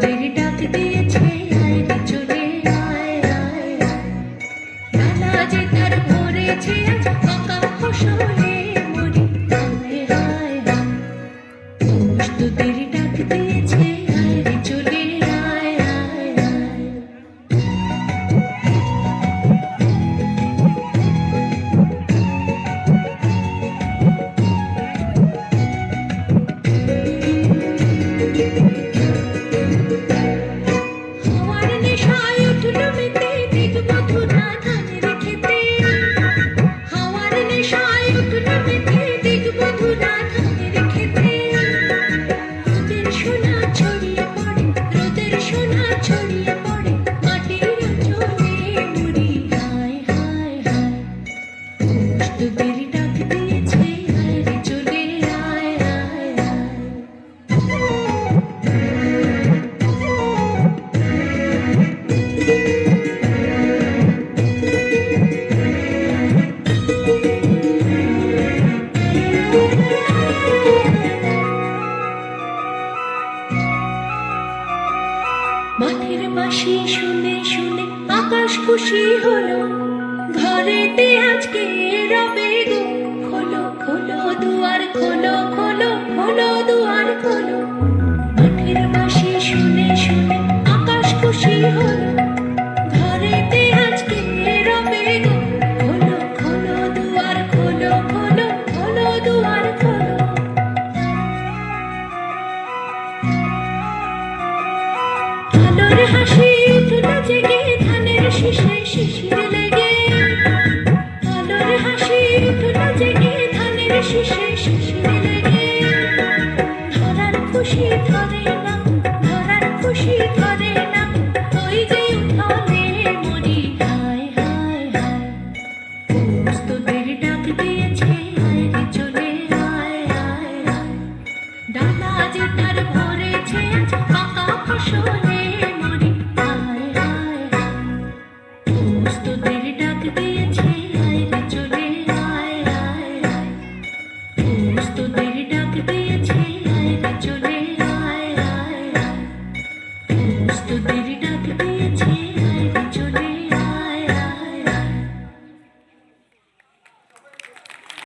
Thank you. মাঠের পাশে শুনে শুনে আকাশ খুশি হলো। ঘরেতে আজকে রবে গো। হাসি উঠল জেগে ধানের শিশায় শিশিরে লেগে। আলোর হাসি উঠল জেগে ধানের শিশায় শিশিরে লেগে। ধরার খুশি ধরে না ধরার খুশি